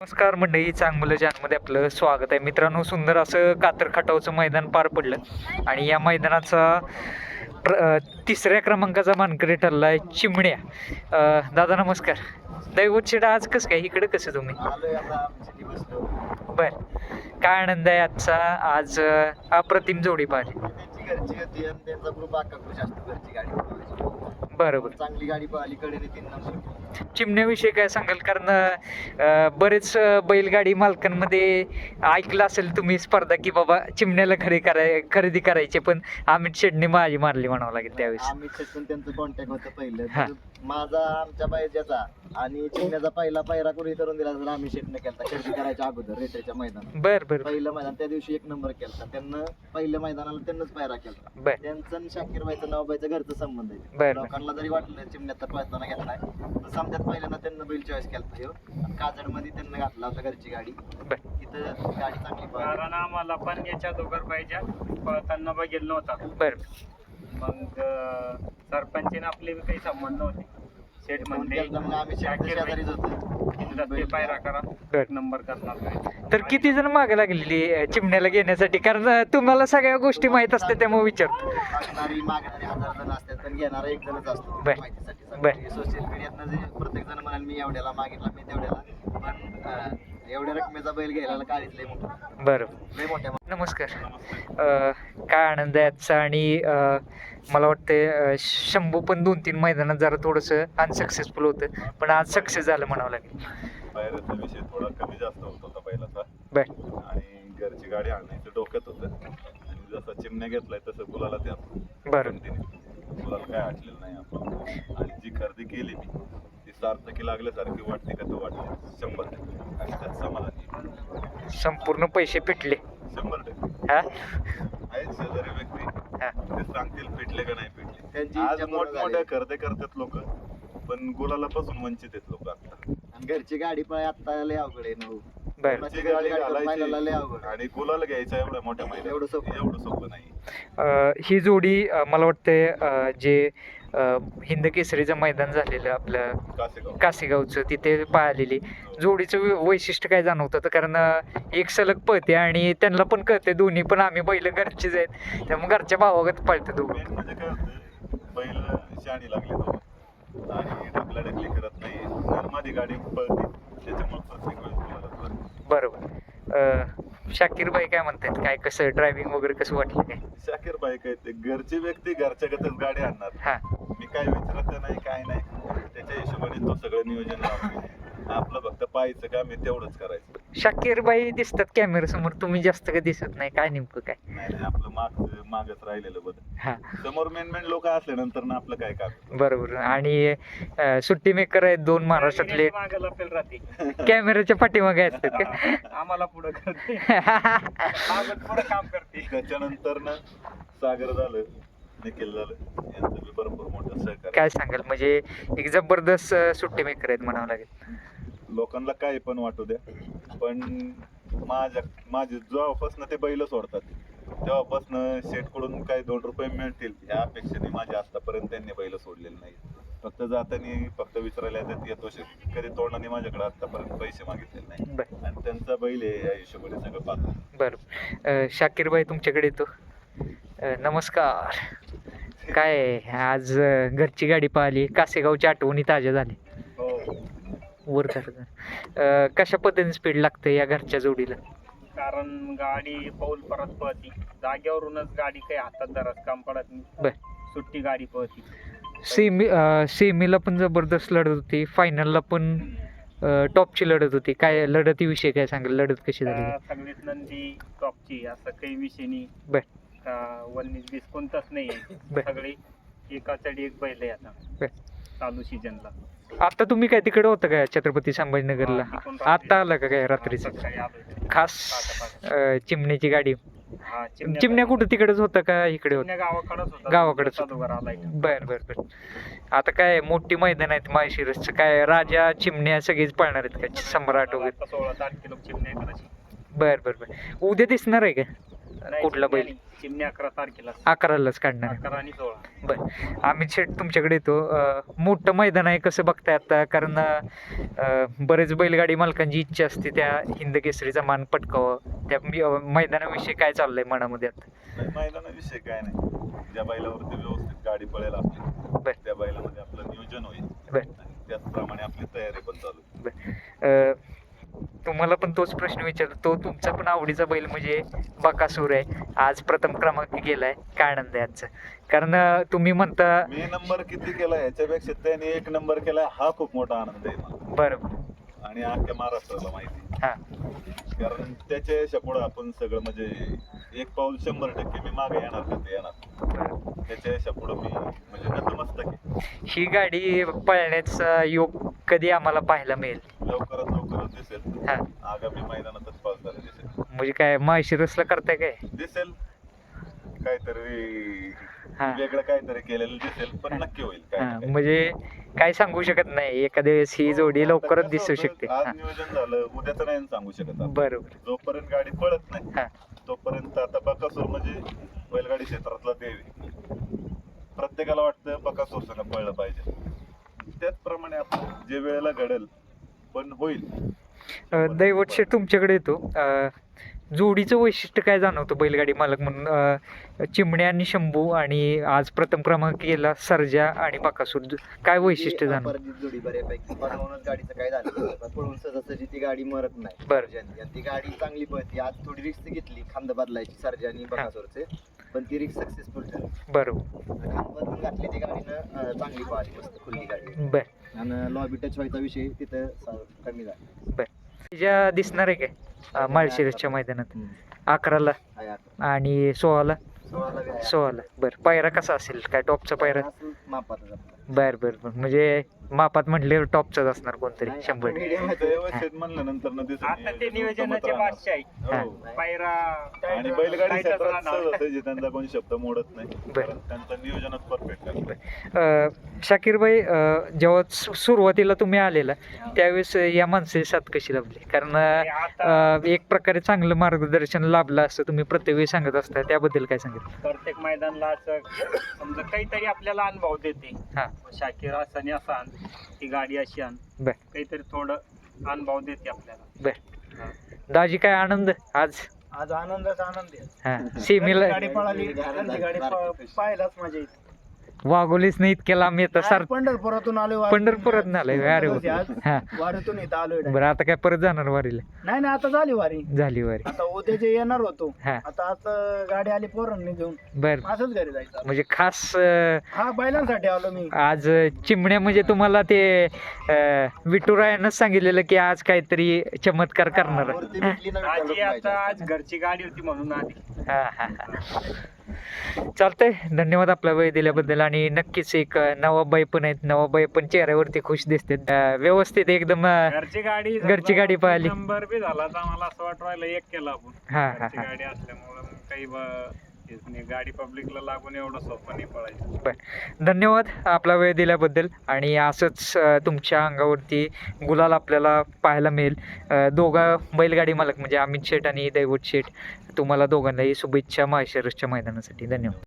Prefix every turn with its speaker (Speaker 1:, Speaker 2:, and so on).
Speaker 1: नमस्कार मंडळी चांगलं जानमध्ये आपलं स्वागत आहे. मित्रांनो सुंदर असं कातर खटावचं मैदान पार पडलं आणि या मैदानाचा प्र तिसऱ्या क्रमांकाचा मानकरी ठरला आहे चिमण्या दादा नमस्कार. दैवत शेडा आज कसं काय? इकडे कसं तुम्ही? बर. काय आनंद आहे आजचा? आज अप्रतिम जोडी पाहिजे
Speaker 2: त्यांची घरची गती आणि त्यांचा ग्रुप अख्खा खुश असतो घरची गाडी पळवायची.
Speaker 1: बरं बरं
Speaker 2: चांगली गाडी पळाली कडेने तीन नंबर
Speaker 1: चिमण्याविषयी काय सांगाल कारण अ, बरेच अ, बैलगाडी मालकांमध्ये ऐकलं असेल तुम्ही स्पर्धा की बाबा चिमण्याला खरे कराय खरेदी करायचे पण अमित शेडने माझी मारली म्हणावं लागेल त्यावेळेस
Speaker 2: आम्ही पण त्यांचं कॉन्टॅक्ट होतं पहिलं
Speaker 1: हा.
Speaker 2: तर माझा आमच्या पायऱ्याचा आणि चिमण्याचा पहिला पायरा कोणी करून दिला तर आम्ही शेटने केला खरेदी करायच्या अगोदर रेट्याच्या मैदानात.
Speaker 1: बर बर
Speaker 2: पहिलं मैदान त्या दिवशी एक नंबर केला त्यांना पहिल्या मैदानाला त्यांनाच पायरा केला
Speaker 1: बर.
Speaker 2: त्यांचं आणि शाकीर बाईचं नाव बाईचं घरचं संबंध आहे.
Speaker 1: बर
Speaker 2: लोकांना जरी वाटलं चिमण्यात तर पळताना घेतलाय. तर समजात पहिल्यांदा त्यांना बैल चॉईस केला ह्यो. आणि काजडमध्ये त्यांना घातला होता घरची गाडी.
Speaker 1: बर.
Speaker 2: इथं गाडी चांगली पळाली.
Speaker 3: कारण आम्हाला पण याच्या दोघर पाहिजे. पळताना बघितलं नव्हता.
Speaker 1: बर.
Speaker 3: मग सरपंचीने आपले बी काही संबंध नव्हते.
Speaker 2: होतो
Speaker 3: रस्ते पायरा करा
Speaker 1: बर.
Speaker 3: नंबर करणार काय
Speaker 1: तर किती जण मागे लागलेली चिमण्याला घेण्यासाठी? कारण तुम्हाला सगळ्या गोष्टी माहीत असते त्यामुळे विचारतो.
Speaker 2: मागणारी मागणारी हजार जण असतात पण घेणारा एक जणच असतो.
Speaker 1: बर.
Speaker 2: माहितीसाठी
Speaker 1: बर.
Speaker 2: सोशल मीडियातनं जे प्रत्येक जण म्हणाल मी एवढ्याला मागितला मी तेवढ्याला. पण अं, एवढ्या रकमेचा बैल घ्यायला काळीच लय मोठा.
Speaker 1: बरं.
Speaker 2: लय मोठ्या
Speaker 1: नमस्कार. अ, काय आनंद आहे आजचा? आणि अ, मला वाटतं अ, शंभू पण दोन तीन मैदानात जरा थोडंसं अनसक्सेसफुल होतं पण आज सक्सेस झालं म्हणावं लागेल.
Speaker 4: पायऱ्याचा विषय थोडा कमी जास्त होत होता पहिलाचा
Speaker 1: बर.
Speaker 4: आणि घरची गाडी आणायचं डोक्यात होतं. आणि जसा चिमण्या घेतलाय तसं गुलाला ते आपण
Speaker 1: बरं
Speaker 4: गुलाला काय आटलेलं नाही आपण. आणि जी खरेदी केली मी ती सार्थकी लागल्यासारखी वाटते का? तो वाटते शंभर टक्के. आणि त्यात समाधानी
Speaker 1: संपूर्ण पैसे पिटले.
Speaker 4: शंभर टक्के.
Speaker 1: हा?
Speaker 4: आहेत शेजारी व्यक्ती.
Speaker 1: हा.
Speaker 4: ते सांगतील पिटले का नाही पिटले.
Speaker 2: त्यांची
Speaker 4: आज
Speaker 2: इच्छा पूर्ण
Speaker 4: मोठमोठ्या
Speaker 2: झाली.
Speaker 4: खरेदी करतात लोक पण गुलाला पासून वंचित आहेत लोक आता.
Speaker 2: आणि घरची गाडी पळ आता लय अवघड आहे नऊ
Speaker 1: बर.
Speaker 4: घरची गाडी
Speaker 2: फायनलला लय अवघड.
Speaker 4: घालायची आणि गुलाल घ्यायचा एवढ्या मोठ्या मैदानात
Speaker 2: एवढं सोपं.
Speaker 4: एवढं सोपं नाही.
Speaker 1: अ, ही जोडी अ, मला वाटतं अ, जे अ, हिंद केसरीचं मैदान झालेलं आपलं
Speaker 4: कासेगाव.
Speaker 1: कासेगावचं तिथे पाहिलेली. जोडीचं वै- वैशिष्ट्य काय जाणवतं? तर कारण अ, एक सलग पळते आणि त्यांना पण कळते दोन्ही पण आम्ही बैल घरचेच आहेत. त्यामुळे घरच्या भावागत पळतं दोघं.
Speaker 4: मेन म्हणजे काय होतं बैल शाणी लागली तो. आणि ढकला ढकली करत नाही. नॉर्मली गाडी पळते त्याच्यामुळे प्रत्येक वेळेस गुलाला पळते.
Speaker 1: बरोबर अ, शाकीर भाई काय म्हणतात काय कसं ड्रायव्हिंग वगैरे कसं वाटलं काय?
Speaker 4: शाकीर बाई काय ते घरची व्यक्ती घरच्यागतच गाडी आणणार.
Speaker 1: हा.
Speaker 4: मी काय विचारत नाही काय नाही. त्याच्या हिशोबाने तो सगळं नियोजन लावतो आपलं फक्त पाहायचं काम आहे तेवढंच करायचं.
Speaker 1: शाकीर बाई दिसतात कॅमेरा समोर. तुम्ही जास्त का दिसत नाही. काय नेमकं काय?
Speaker 4: नाही नाही आपलं माग मागच राहिलेलं बदल
Speaker 1: हा.
Speaker 4: समोर मेन मेन लोक असल्यानंतर ना आपलं काय काम?
Speaker 1: बरोबर. आणि अ, सुट्टी मेकर आहेत दोन महाराष्ट्रातले.
Speaker 3: मागे लपेल राहते.
Speaker 1: कॅमेऱ्याच्या पाठीमागे असतात का?
Speaker 3: आम्हाला पुढं करते. मागं पुढं काम करते.
Speaker 4: त्याच्यानंतर ना सागर झालं निखिल झालं यांचं बी भरपूर मोठं सहकार्य.
Speaker 1: काय सांगाल? म्हणजे एक जबरदस्त अ, सुट्टी मेकर आहेत म्हणावं लागेल.
Speaker 4: लोकांना काही पण वाटू द्या. पण माझ्या माझे जेव्हापासून ते बैल सोडतात तेव्हापासून शेटकडून काही दोन रुपये मिळतील ह्या अपेक्षेने माझ्या आतापर्यंत त्यांनी बैल सोडलेले नाही फक्त जाताना फक्त विचारायला येतात येतो शेट कधी तोंडाने माझ्याकडे आतापर्यंत पैसे मागितलेले नाही. आणि त्यांचा बैल आहे या हिशोबाने सगळं पाहतो.
Speaker 1: बरं. शाकीर बाई तुमच्याकडे येतो. नमस्कार. काय? आज घरची गाडी पाहिली कासेगावची आठवणी ताज्या झाली. वर धर कशा पद्धतीने स्पीड लागतं या घरच्या जोडीला?
Speaker 3: कारण गाडी पाऊल परत पळती. जागेवरूनच गाडी काही हातात धरत काम पडत नाही. सुट्टी गाडी पळती.
Speaker 1: सेमी सेमीला पण जबरदस्त लढत होती. फायनलला पण टॉपची लढत होती. काय लढतीविषयी काय सांगाल? लढत कशी झाली?
Speaker 3: सगळीत नंदी टॉपची. असं काही विषय नाही.
Speaker 1: बर.
Speaker 3: का वन्नीस बीस कोणताच नाही. सगळी एकाचडी एक बैल आहे आता. चालू सीजनला
Speaker 1: आता तुम्ही काय तिकडे होतं का छत्रपती संभाजीनगरला. आता आलं का काय रात्रीचं. खास अ, चिमणीची गाडी. चिमण्या कुठं तिकडेच होतं का इकडे होतं?
Speaker 3: गावाकडेच
Speaker 1: बर बर बर. आता काय मोठी मैदान आहेत माळशिरसचं. काय राजा चिमण्या सगळीच पळणार आहेत का? सम्राट वगैरे. बर बर बर. उद्या दिसणार आहे का? कुठला बैल.
Speaker 3: चिमण्या अकरा तारखेला.
Speaker 1: अकरालाच काढणार आहे.
Speaker 3: अकरा आणि सोळा.
Speaker 1: बर. अमित शेठ तुमच्याकडे येतो. अं, मोठं मैदान आहे कसं बघताय आता? कारण अं, बरेच बैलगाडी मालकांची इच्छा असते त्या हिंद केसरीचा मान पटकावं. त्या मी- मैदानाविषयी काय चाललंय मनामध्ये आता?
Speaker 4: नाही, मैदानाविषयी काय नाही. ज्या बैलावरती व्यवस्थित गाडी पळेल आपली
Speaker 1: बर.
Speaker 4: त्या बैलामध्ये आपलं नियोजन होईल.
Speaker 1: बर.
Speaker 4: आणि त्याचप्रमाणे आपली तयारी पण चालू.
Speaker 1: अं, तुम्हाला पण तोच प्रश्न विचारतो. तो तुमचा पण आवडीचा बैल म्हणजे बकासूर आहे. आज प्रथम क्रमांक गेलाय काय आनंद आहे आजचा कारण तुम्ही म्हणता
Speaker 4: मी नंबर किती केला याच्यापेक्षा त्याने एक नंबर केला हा खूप मोठा आनंद आहे मला.
Speaker 1: बरं
Speaker 4: आणि अख्ख्या महाराष्ट्राला माहिती
Speaker 1: हा.
Speaker 4: कारण त्याच्या यशापुढं आपण सगळं म्हणजे एक पाऊल शंभर टक्के मी मागे येणार का ते येणार. त्याच्या यशापुढं मी म्हणजे नतमस्तक आहे.
Speaker 1: ही गाडी पळण्याचा योग कधी आम्हाला पाहायला मिळेल?
Speaker 4: दिसेल
Speaker 1: हा.
Speaker 4: आगामी मैदानातच पावसाला दिसेल.
Speaker 1: म्हणजे काय माळशिरसला करताय काय?
Speaker 4: दिसेल. काहीतरी
Speaker 1: हा.
Speaker 4: वेगळं काहीतरी केलेलं दिसेल पण नक्की होईल. काय
Speaker 1: हा. म्हणजे काय सांगू शकत नाही. एखाद्या वेळेस ही जोडी
Speaker 4: आता
Speaker 1: लवकरच
Speaker 4: कसं
Speaker 1: दिसू
Speaker 4: होतं,
Speaker 1: शकते.
Speaker 4: आज
Speaker 1: हा.
Speaker 4: नियोजन झालं उद्याचं नाही सांगू शकत आपण.
Speaker 1: बरोबर.
Speaker 4: जोपर्यंत गाडी पळत नाही
Speaker 1: हा.
Speaker 4: तोपर्यंत आता बकासूर म्हणजे बैलगाडी क्षेत्रातला देव आहे. प्रत्येकाला वाटतं बकासूर सगळं पळलं पाहिजे. त्याचप्रमाणे आपण जे वेळेला घडेल पण होईल.
Speaker 1: अं, दैवत शेठ तुमच्याकडे येतो. जोडीचं वैशिष्ट्य काय जाणवतं बैलगाडी मालक म्हणून? चिमण्या आणि शंभू आणि आज प्रथम क्रमांक गेला सर्जा आणि बाकासूर. काय वैशिष्ट्य जाणवतं?
Speaker 2: जोडी बऱ्यापैकी. बनवूनच गाडीचं काय झालं पळून सहजासहजी ती गाडी मरत नाही.
Speaker 1: बरं.
Speaker 2: ती गाडी चांगली पळते. आज थोडी रिस्क घेतली. खांद बदलायची सर्जा आणि बकासूरचे. पण ती रिस्क सक्सेसफुल ठरली.
Speaker 1: बरोबर.
Speaker 2: खांद बदलून घातली ती गाडीनं अं, चांगली पळाली मस्त खुल्ली गाडी.
Speaker 1: बर.
Speaker 2: आणि लॉबी टच व्हायचा विषय तिथं सा- कमी झाला.
Speaker 1: तिच्या दिसणार आहे काय? माळशिरसच्या मैदानात. अकराला.
Speaker 2: आहे आता.
Speaker 1: आणि सोळाला?
Speaker 2: सोळाला बी आहे.
Speaker 1: सोळाला. बरं. पायरा कसा असेल? काय टॉपचा पायरा?
Speaker 2: असं मापातच आपलं.
Speaker 1: बर बर बर. म्हणजे मापात म्हटले टॉपचाच असणार कोणतरी शंभर टक्के.
Speaker 3: आता ते नियोजनाचे. बादशाह आहे.
Speaker 1: हा.
Speaker 3: पायरा
Speaker 4: आणि बैलगाडी
Speaker 3: टाईटच
Speaker 4: क्षेत्रात
Speaker 3: राहणार.
Speaker 4: सहज असायची त्यांचा कोणी शब्द मोडत नाही.
Speaker 1: बर.
Speaker 4: कारण त्यांचं नियोजनच परफेक्ट आहे.
Speaker 1: अं, शाकीरबाई अं, जेव्हा सु- सुरुवातीला तुम्ही आलेला त्यावेळेस या माणसाची साथ कशी लाभली? कारण
Speaker 3: ते
Speaker 1: अं,
Speaker 3: आता
Speaker 1: अं, एक प्रकारे चांगलं मार्गदर्शन लाभलं असं तुम्ही प्रत्येक वेळी सांगत असता त्याबद्दल काय सांगितलं?
Speaker 3: प्रत्येक मैदानला असं समजा काहीतरी आपल्याला अनुभव देते.
Speaker 1: हा.
Speaker 3: शाकीर असानी असा आण ती गाडी अशी आण.
Speaker 1: बर.
Speaker 3: काहीतरी थोडं अनुभव देते आपल्याला.
Speaker 1: दाजी काय आनंद आज?
Speaker 5: आज आनंदाचा आनंद आहे.
Speaker 1: हा. सेमीला
Speaker 5: गाडी पळाली. गाडी प- पाहायलाच मजा येते
Speaker 1: वागोलीच नाही इतक्या लांब येतं सार
Speaker 5: पंढरपुरातून आलो
Speaker 1: पंढरपुरात आलोय अरे हा.
Speaker 5: वारीतून इथं आलोय
Speaker 1: बरं आता काय परत जाणार वारीला?
Speaker 5: नाही नाही आता झाली वारी.
Speaker 1: झाली वारी.
Speaker 5: आता उद्याचे येणार होतो
Speaker 1: हा.
Speaker 5: आता आता गाडी आली पोरांनी घेऊन.
Speaker 1: बर.
Speaker 5: असंच घरी जायचं
Speaker 1: म्हणजे खास अं,
Speaker 5: हा बैलांसाठी आलो मी.
Speaker 1: आज चिमण्या म्हणजे तुम्हाला ते अं, विठुरायानंच सांगितलेलं की आज काहीतरी चमत्कार करणार.
Speaker 3: आजी आता. घरची गाडी होती म्हणून आली.
Speaker 1: हा हा हा. चालतंय. धन्यवाद आपला वेळ दिल्याबद्दल. आणि नक्कीच एक नवाबाई पण आहेत. नवाबाई पण चेहऱ्यावरती खुश दिसते. व्यवस्थित एकदम
Speaker 3: घरची गाडी
Speaker 1: घरची गाडी पळाली.
Speaker 3: नंबर बी झाला तर आम्हाला असं वाटवायला एक केला आपण.
Speaker 1: हा हा हा.
Speaker 3: गाडी असल्यामुळं काही गाडी पब्लिकला लागून एवढं सोपं नाही पळायचं.
Speaker 1: धन्यवाद आपला वेळ दिल्याबद्दल. आणि असंच तुमच्या अंगावरती गुलाल आपल्याला पाहायला मिळेल. दोघा बैलगाडी मालक म्हणजे अमित शेठ आणि दैवत शेठ. तुम्हाला दोघांनाही शुभेच्छा माहेश्वरच्या मैदानासाठी. धन्यवाद.